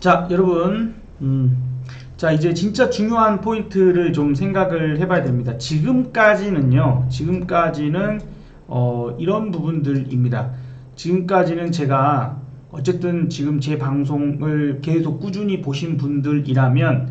자, 여러분. 음, 자, 이제 진짜 중요한 포인트를 좀 생각을 해봐야 됩니다. 지금까지는요, 지금까지는, 어, 이런 부분들입니다. 지금까지는 제가, 어쨌든 지금 제 방송을 계속 꾸준히 보신 분들이라면,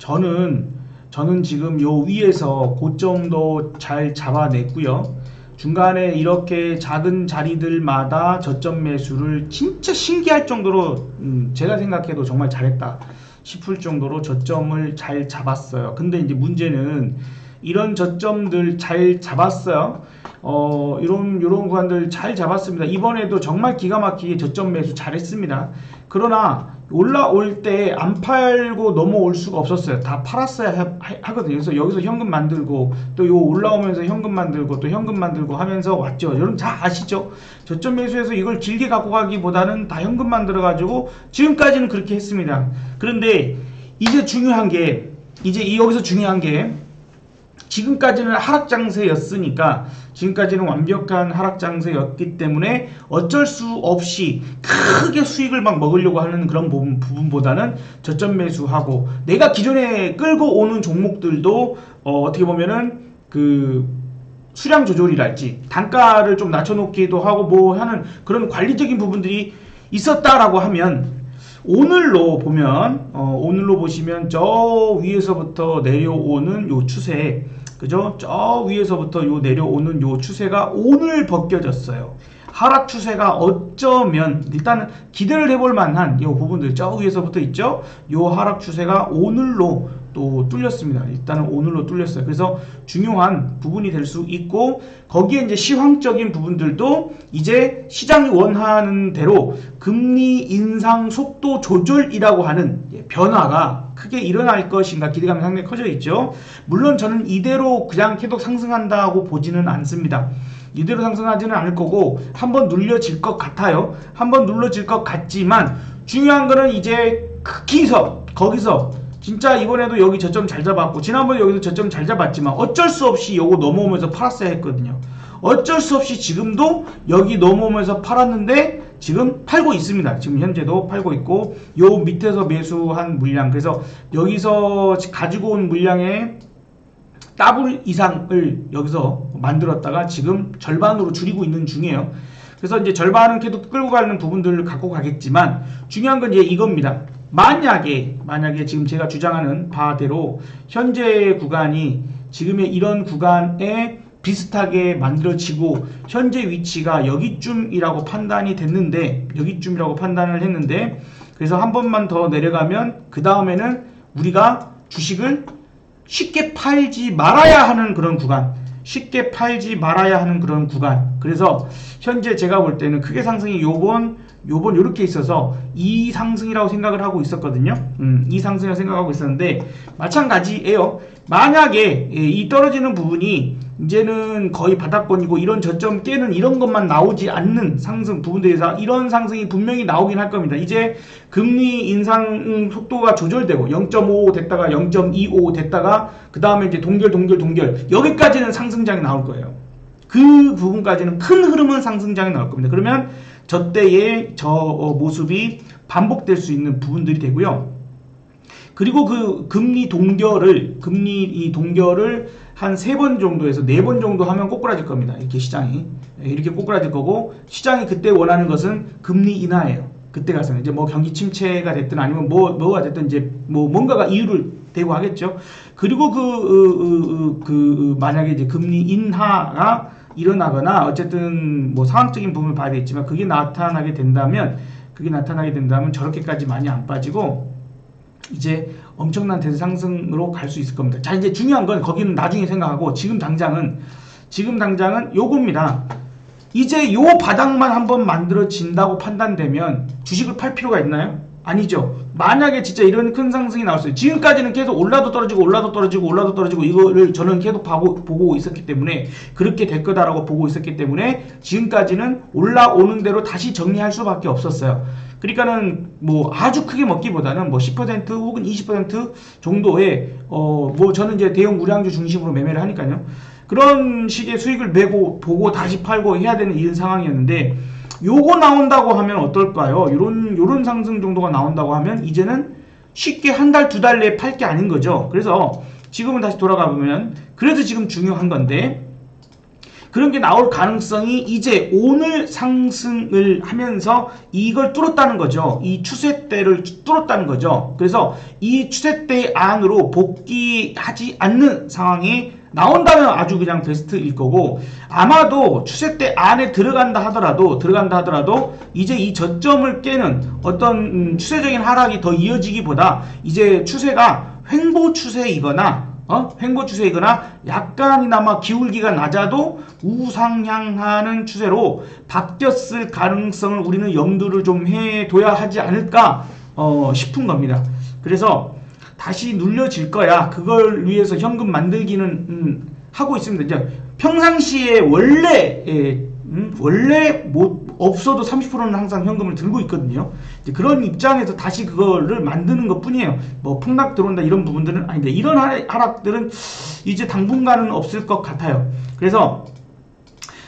저는, 저는 지금 요 위에서 고점도 잘 잡아냈고요. 중간에 이렇게 작은 자리들마다 저점 매수를 진짜 신기할 정도로 음, 제가 생각해도 정말 잘했다 싶을 정도로 저점을 잘 잡았어요. 근데 이제 문제는 이런 저점들 잘 잡았어요. 어, 이런 이런 구간들 잘 잡았습니다. 이번에도 정말 기가 막히게 저점 매수 잘했습니다. 그러나 올라올 때 안 팔고 넘어올 수가 없었어요. 다 팔았어야 하, 하거든요. 그래서 여기서 현금 만들고 또 요 올라오면서 현금 만들고 또 현금 만들고 하면서 왔죠. 여러분 다 아시죠? 저점 매수해서 이걸 길게 갖고 가기보다는 다 현금 만들어 가지고 지금까지는 그렇게 했습니다. 그런데 이제 중요한 게 이제 이 여기서 중요한 게 지금까지는 하락 장세였으니까 지금까지는 완벽한 하락 장세였기 때문에 어쩔 수 없이 크게 수익을 막 먹으려고 하는 그런 부분, 부분 보다는 저점 매수하고 내가 기존에 끌고 오는 종목들도 어, 어떻게 보면은 그 수량 조절이랄지 단가를 좀 낮춰놓기도 하고 뭐 하는 그런 관리적인 부분들이 있었다라고 하면 오늘로 보면 어, 오늘로 보시면 저 위에서부터 내려오는 요 추세 그죠? 저 위에서부터 요 내려오는 요 추세가 오늘 벗겨졌어요. 하락 추세가 어쩌면 일단은 기대를 해볼 만한 요 부분들 저 위에서부터 있죠? 요 하락 추세가 오늘로 또 뚫렸습니다. 일단은 오늘로 뚫렸어요. 그래서 중요한 부분이 될 수 있고 거기에 이제 시황적인 부분들도 이제 시장이 원하는 대로 금리 인상 속도 조절이라고 하는 예, 변화가 크게 일어날 것인가 기대감이 상당히 커져 있죠. 물론 저는 이대로 그냥 계속 상승한다고 보지는 않습니다. 이대로 상승하지는 않을 거고 한번 눌려질 것 같아요. 한번 눌러질 것 같지만 중요한 거는 이제 거기서 거기서 진짜 이번에도 여기 저점 잘 잡았고 지난번에 여기도 저점 잘 잡았지만 어쩔 수 없이 요거 넘어오면서 팔았어야 했거든요. 어쩔 수 없이 지금도 여기 넘어오면서 팔았는데 지금 팔고 있습니다. 지금 현재도 팔고 있고 요 밑에서 매수한 물량 그래서 여기서 가지고 온 물량의 더블 이상을 여기서 만들었다가 지금 절반으로 줄이고 있는 중이에요. 그래서 이제 절반은 계속 끌고 가는 부분들을 갖고 가겠지만 중요한 건 이제 이겁니다. 만약에 만약에 지금 제가 주장하는 바대로 현재 구간이 지금의 이런 구간에 비슷하게 만들어지고 현재 위치가 여기쯤이라고 판단이 됐는데 여기쯤이라고 판단을 했는데 그래서 한 번만 더 내려가면 그 다음에는 우리가 주식을 쉽게 팔지 말아야 하는 그런 구간 쉽게 팔지 말아야 하는 그런 구간. 그래서 현재 제가 볼 때는 크게 상승이 요번 요번 요렇게 있어서 이 상승이라고 생각을 하고 있었거든요 음, 이 상승이라고 생각하고 있었는데 마찬가지예요 만약에 예, 이 떨어지는 부분이 이제는 거의 바닥권이고 이런 저점 깨는 이런 것만 나오지 않는 상승 부분들에서 이런 상승이 분명히 나오긴 할 겁니다. 이제 금리 인상 속도가 조절되고 0.5 됐다가 0.25 됐다가 그 다음에 이제 동결 동결 동결 여기까지는 상승장이 나올 거예요. 그 부분까지는 큰 흐름은 상승장이 나올 겁니다. 그러면 저 때의 저 어, 모습이 반복될 수 있는 부분들이 되고요. 그리고 그 금리 동결을 금리 이 동결을 한 세 번 정도에서 네 번 정도 하면 꼬꾸라질 겁니다. 이렇게 시장이 예, 이렇게 꼬꾸라질 거고 시장이 그때 원하는 것은 금리 인하예요. 그때 가서는 이제 뭐 경기 침체가 됐든 아니면 뭐 뭐가 됐든 이제 뭐 뭔가가 이유를 대고 하겠죠. 그리고 그, 그, 그, 그 만약에 이제 금리 인하가 일어나거나 어쨌든 뭐 상황적인 부분을 봐야 되겠지만 그게 나타나게 된다면 그게 나타나게 된다면 저렇게까지 많이 안 빠지고 이제 엄청난 대상승으로 갈 수 있을 겁니다. 자, 이제 중요한 건 거기는 나중에 생각하고 지금 당장은 지금 당장은 요겁니다. 이제 요 바닥만 한번 만들어진다고 판단되면 주식을 팔 필요가 있나요? 아니죠. 만약에 진짜 이런 큰 상승이 나왔어요. 지금까지는 계속 올라도 떨어지고 올라도 떨어지고 올라도 떨어지고 이거를 저는 계속 보고, 보고 있었기 때문에 그렇게 될 거다라고 보고 있었기 때문에 지금까지는 올라오는 대로 다시 정리할 수밖에 없었어요. 그러니까는 뭐 아주 크게 먹기보다는 뭐 10% 혹은 20% 정도의 어 뭐 저는 이제 대형 우량주 중심으로 매매를 하니까요. 그런 식의 수익을 내고 보고 다시 팔고 해야 되는 이런 상황이었는데 요거 나온다고 하면 어떨까요? 요런 요런 상승 정도가 나온다고 하면 이제는 쉽게 한 달 두 달 내에 팔 게 아닌 거죠. 그래서 지금은 다시 돌아가 보면 그래서 지금 중요한 건데 그런 게 나올 가능성이 이제 오늘 상승을 하면서 이걸 뚫었다는 거죠. 이 추세대를 뚫었다는 거죠. 그래서 이 추세대 안으로 복귀하지 않는 상황이 나온다면 아주 그냥 베스트일 거고 아마도 추세대 안에 들어간다 하더라도 들어간다 하더라도 이제 이 저점을 깨는 어떤 음, 추세적인 하락이 더 이어지기보다 이제 추세가 횡보 추세이거나 어? 횡보 추세이거나 약간이나마 기울기가 낮아도 우상향하는 추세로 바뀌었을 가능성을 우리는 염두를 좀 해둬야 하지 않을까 어, 싶은 겁니다. 그래서 다시 눌려질 거야. 그걸 위해서 현금 만들기는 음, 하고 있습니다. 이제 평상시에 원래 예, 음, 원래 못 없어도 30%는 항상 현금을 들고 있거든요. 그런 입장에서 다시 그거를 만드는 것 뿐이에요. 뭐 폭락 들어온다 이런 부분들은 아닌데 이런 하락- 하락들은 이제 당분간은 없을 것 같아요. 그래서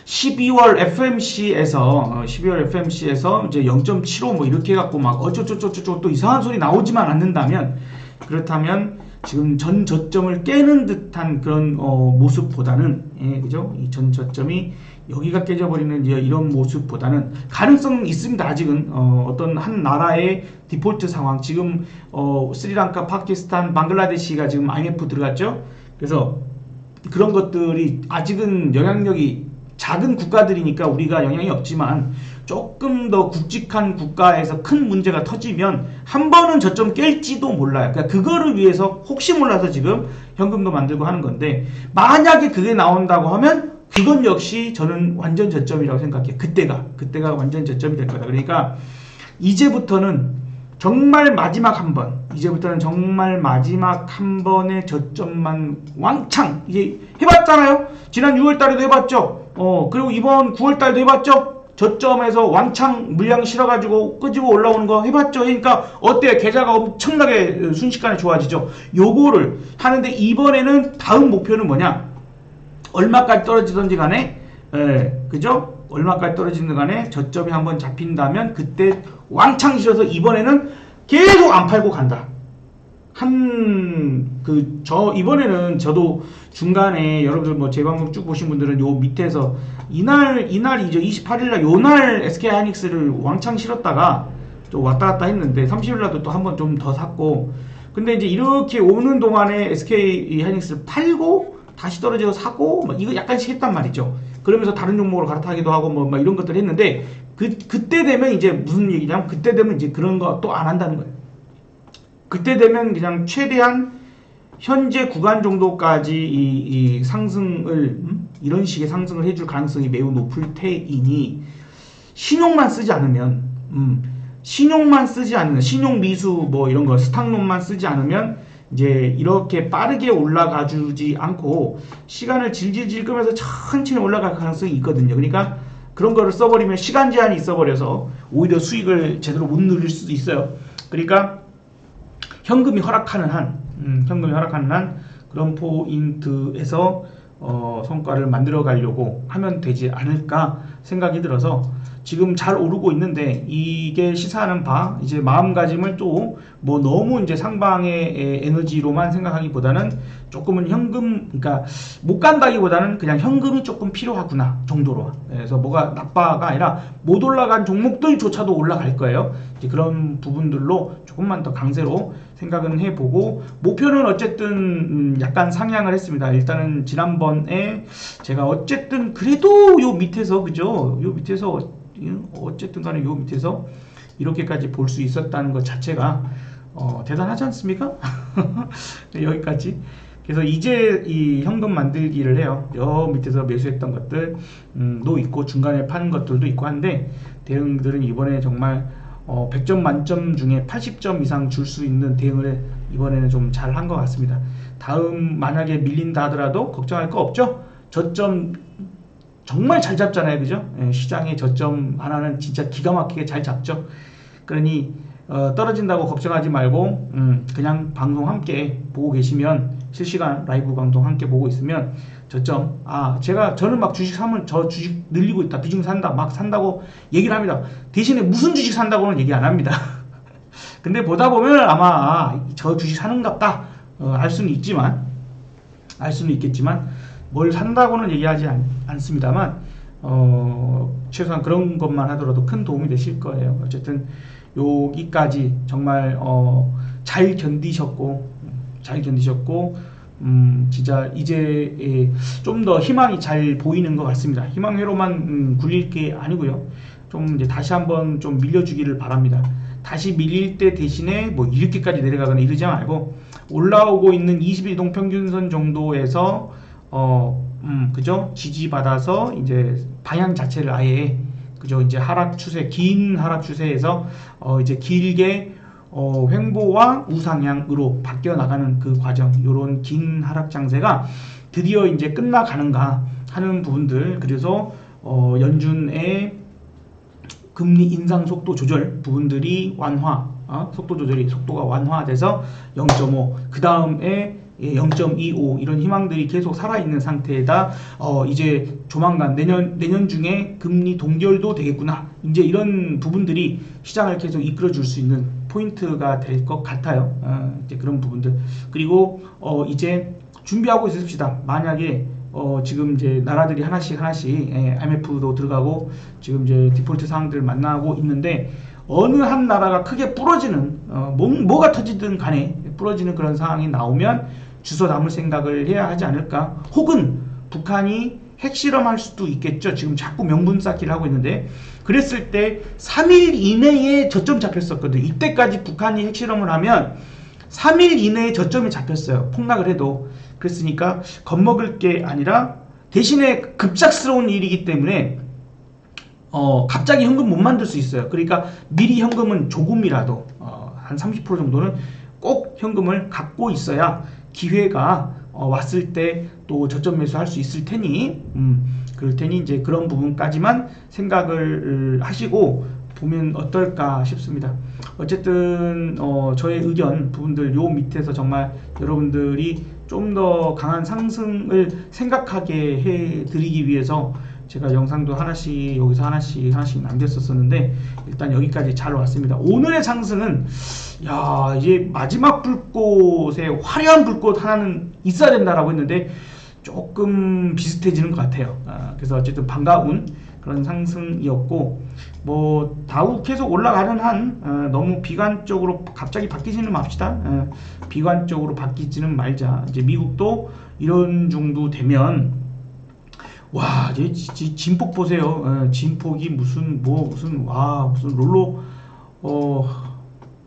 12월 FMC에서 12월 FMC에서 이제 0.75 뭐 이렇게 해갖고 막 어쩌저쩌저쩌 또 이상한 소리 나오지만 않는다면 그렇다면 지금 전 저점을 깨는 듯한 그런 어, 모습보다는 예, 그죠? 이 전 저점이 여기가 깨져버리는 이런 모습보다는 가능성은 있습니다. 아직은 어, 어떤 한 나라의 디폴트 상황 지금 어, 스리랑카, 파키스탄, 방글라데시가 지금 IMF 들어갔죠. 그래서 그런 것들이 아직은 영향력이 작은 국가들이니까 우리가 영향이 없지만 조금 더 굵직한 국가에서 큰 문제가 터지면 한 번은 저점 깰지도 몰라요. 그러니까 그거를 위해서 혹시 몰라서 지금 현금도 만들고 하는 건데 만약에 그게 나온다고 하면 그건 역시 저는 완전 저점이라고 생각해요. 그때가 그때가 완전 저점이 될 거다. 그러니까 이제부터는 정말 마지막 한 번, 이제부터는 정말 마지막 한 번의 저점만 왕창 이제 해봤잖아요. 지난 6월 달에도 해봤죠. 어 그리고 이번 9월 달도 해봤죠. 저점에서 왕창 물량 실어가지고 끄집어 올라오는 거 해봤죠. 그러니까 어때요? 계좌가 엄청나게 순식간에 좋아지죠. 요거를 하는데 이번에는 다음 목표는 뭐냐? 얼마까지 떨어지던지 간에 예, 그죠? 얼마까지 떨어지는 간에 저점이 한번 잡힌다면 그때 왕창 실어서 이번에는 계속 안 팔고 간다. 한 그 저 이번에는 저도 중간에 여러분들 뭐 제 방송 쭉 보신 분들은 요 밑에서 이날 이날이죠 28일 날 요날 SK 하이닉스를 왕창 실었다가 좀 왔다 갔다 했는데 30일 날도 또 한 번 좀 더 샀고 근데 이제 이렇게 오는 동안에 SK 하이닉스를 팔고 다시 떨어져서 사고 막 이거 약간씩 했단 말이죠. 그러면서 다른 종목으로 갈아타기도 하고 뭐막 이런 것들 했는데 그 그때 되면 이제 무슨 얘기냐면 그때 되면 이제 그런 거 또 안 한다는 거예요. 그때 되면 그냥 최대한 현재 구간 정도까지 이, 이 상승을 음? 이런 식의 상승을 해줄 가능성이 매우 높을 테이니 신용만 쓰지 않으면 음, 신용만 쓰지 않으면 신용 미수 뭐 이런 거 스탁론만 쓰지 않으면 이제 이렇게 빠르게 올라가 주지 않고 시간을 질질질 끄면서 천천히 올라갈 가능성이 있거든요. 그러니까 그런 거를 써버리면 시간 제한이 있어버려서 오히려 수익을 제대로 못 누릴 수도 있어요. 그러니까 현금이 허락하는 한, 음, 현금이 허락하는 한 그런 포인트에서 어, 성과를 만들어 가려고 하면 되지 않을까 생각이 들어서 지금 잘 오르고 있는데 이게 시사하는 바 이제 마음가짐을 또 뭐 너무 이제 상방의 에, 에너지로만 생각하기보다는 조금은 현금 그러니까 못 간다기보다는 그냥 현금이 조금 필요하구나 정도로. 그래서 뭐가 나빠가 아니라 못 올라간 종목들조차도 올라갈 거예요. 이제 그런 부분들로 조금만 더 강세로 생각은 해보고 목표는 어쨌든 음, 약간 상향을 했습니다 일단은 지난번에 제가 어쨌든 그래도 요 밑에서 그죠 요 밑에서 어쨌든 간에 요 밑에서 이렇게까지 볼 수 있었다는 것 자체가 어, 대단하지 않습니까? 네, 여기까지. 그래서 이제 이 현금 만들기를 해요. 여 밑에서 매수했던 것들도 음, 있고 중간에 파는 것들도 있고 한데 대응들은 이번에 정말 어, 100점 만점 중에 80점 이상 줄 수 있는 대응을 이번에는 좀 잘 한 것 같습니다. 다음 만약에 밀린다 하더라도 걱정할 거 없죠? 저점 정말 잘 잡잖아요, 그죠? 예, 시장의 저점 하나는 진짜 기가 막히게 잘 잡죠. 그러니 어, 떨어진다고 걱정하지 말고 음, 그냥 방송 함께 보고 계시면 실시간 라이브 방송 함께 보고 있으면 저점. 아, 제가 저는 막 주식 사면 저 주식 늘리고 있다. 비중 산다. 막 산다고 얘기를 합니다. 대신에 무슨 주식 산다고는 얘기 안 합니다. 근데 보다 보면 아마 아, 저 주식 사는갑다. 어, 알 수는 있지만 알 수는 있겠지만 뭘 산다고는 얘기하지 않, 않습니다만 어, 최소한 그런 것만 하더라도 큰 도움이 되실 거예요. 어쨌든 여기까지 정말 어, 잘 견디셨고 잘 견디셨고 음, 진짜 이제 좀더 희망이 잘 보이는 것 같습니다. 희망 회로만 음, 굴릴 게 아니고요. 좀 이제 다시 한번 좀 밀려주기를 바랍니다. 다시 밀릴 때 대신에 뭐 이렇게까지 내려가거나 이러지 말고 올라오고 있는 21동 평균선 정도에서 어, 음, 그죠? 지지받아서 이제 방향 자체를 아예 그죠? 이제 하락 추세, 긴 하락 추세에서 어, 이제 길게 어, 횡보와 우상향으로 바뀌어 나가는 그 과정, 요런 긴 하락 장세가 드디어 이제 끝나가는가 하는 부분들, 그래서 어, 연준의 금리 인상 속도 조절 부분들이 완화, 어? 속도 조절이 속도가 완화돼서 0.5, 그 다음에 0.25 이런 희망들이 계속 살아있는 상태에다 어 이제 조만간 내년 내년 중에 금리 동결도 되겠구나. 이제 이런 부분들이 시장을 계속 이끌어 줄 수 있는 포인트가 될 것 같아요. 어 이제 그런 부분들. 그리고 어 이제 준비하고 있읍시다. 만약에 어 지금 이제 나라들이 하나씩 하나씩 예, IMF도 들어가고 지금 이제 디폴트 사항들을 만나고 있는데 어느 한 나라가 크게 부러지는 어, 뭐, 뭐가 터지든 간에 부러지는 그런 상황이 나오면 주소 담을 생각을 해야 하지 않을까? 혹은 북한이 핵실험할 수도 있겠죠. 지금 자꾸 명분 쌓기를 하고 있는데. 그랬을 때 3일 이내에 저점 잡혔었거든 이때까지 북한이 핵실험을 하면 3일 이내에 저점이 잡혔어요. 폭락을 해도. 그랬으니까 겁먹을 게 아니라 대신에 급작스러운 일이기 때문에 어, 갑자기 현금 못 만들 수 있어요. 그러니까 미리 현금은 조금이라도 어, 한30% 정도는 꼭 현금을 갖고 있어야 기회가 어, 왔을 때 또 저점 매수할 수 있을 테니 음, 그럴 테니 이제 그런 부분까지만 생각을 하시고 보면 어떨까 싶습니다. 어쨌든 어, 저의 의견 부분들 요 밑에서 정말 여러분들이 좀 더 강한 상승을 생각하게 해 드리기 위해서 제가 영상도 하나씩 여기서 하나씩 하나씩 남겼었었는데 일단 여기까지 잘 왔습니다. 오늘의 상승은 야 이제 마지막 불꽃에 화려한 불꽃 하나는 있어야 된다라고 했는데 조금 비슷해지는 것 같아요. 아, 그래서 어쨌든 반가운 그런 상승이었고 뭐 다우 계속 올라가는 한 어, 너무 비관적으로 갑자기 바뀌지는 맙시다. 어, 비관적으로 바뀌지는 말자. 이제 미국도 이런 정도 되면 와, 이제 지- 진폭 보세요. 어, 진폭이 무슨 뭐 무슨 와 무슨 롤러 어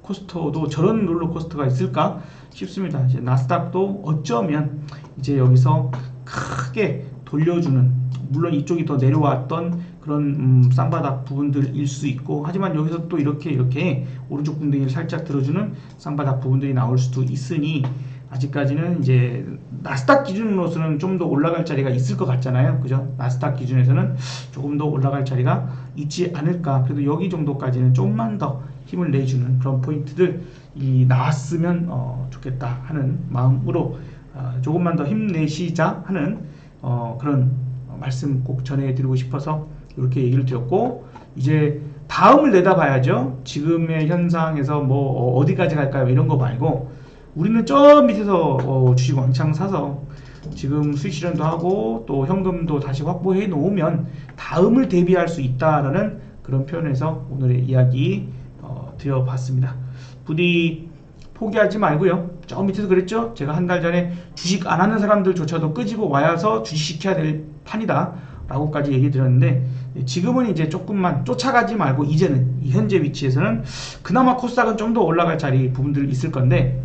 코스터도 저런 롤러 코스터가 있을까 싶습니다. 이제 나스닥도 어쩌면 이제 여기서 크게 돌려주는 물론 이쪽이 더 내려왔던 그런 음, 쌍바닥 부분들일 수 있고 하지만 여기서 또 이렇게 이렇게 오른쪽 궁둥이를 살짝 들어주는 쌍바닥 부분들이 나올 수도 있으니 아직까지는 이제 나스닥 기준으로서는 좀 더 올라갈 자리가 있을 것 같잖아요. 그죠? 나스닥 기준에서는 조금 더 올라갈 자리가 있지 않을까. 그래도 여기 정도까지는 조금만 더 힘을 내주는 그런 포인트들 이 나왔으면 어, 좋겠다 하는 마음으로 어, 조금만 더 힘내시자 하는 어, 그런 어, 말씀 꼭 전해드리고 싶어서 이렇게 얘기를 드렸고 이제 다음을 내다봐야죠. 지금의 현상에서 뭐 어, 어디까지 갈까요? 이런 거 말고 우리는 저 밑에서 어, 주식 왕창 사서 지금 수익 실현도 하고 또 현금도 다시 확보해 놓으면 다음을 대비할 수 있다라는 그런 표현에서 오늘의 이야기 어, 드려봤습니다. 부디 포기하지 말고요. 저 밑에서 그랬죠? 제가 한 달 전에 주식 안 하는 사람들조차도 끄집어 와서 주식 시켜야 될 판이다. 라고까지 얘기 드렸는데 지금은 이제 조금만 쫓아가지 말고 이제는 이 현재 위치에서는 그나마 코스닥은 좀 더 올라갈 자리 부분들 있을 건데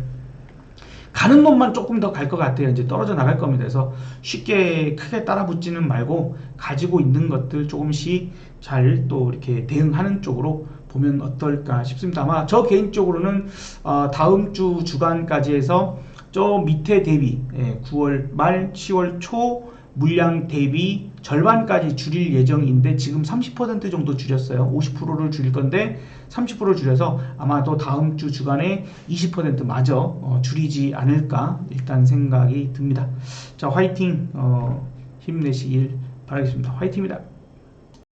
가는 놈만 조금 더 갈 것 같아요. 이제 떨어져 나갈 겁니다. 그래서 쉽게 크게 따라붙지는 말고 가지고 있는 것들 조금씩 잘 또 이렇게 대응하는 쪽으로 보면 어떨까 싶습니다. 아마 저 개인적으로는 어, 다음 주 주간까지 해서 저 밑에 대비 예, 9월 말 10월 초 물량 대비 절반까지 줄일 예정인데 지금 30% 정도 줄였어요. 50%를 줄일 건데 30% 줄여서 아마도 다음 주 주간에 20% 마저 어, 줄이지 않을까 일단 생각이 듭니다. 자 화이팅 어, 힘내시길 바라겠습니다. 화이팅입니다.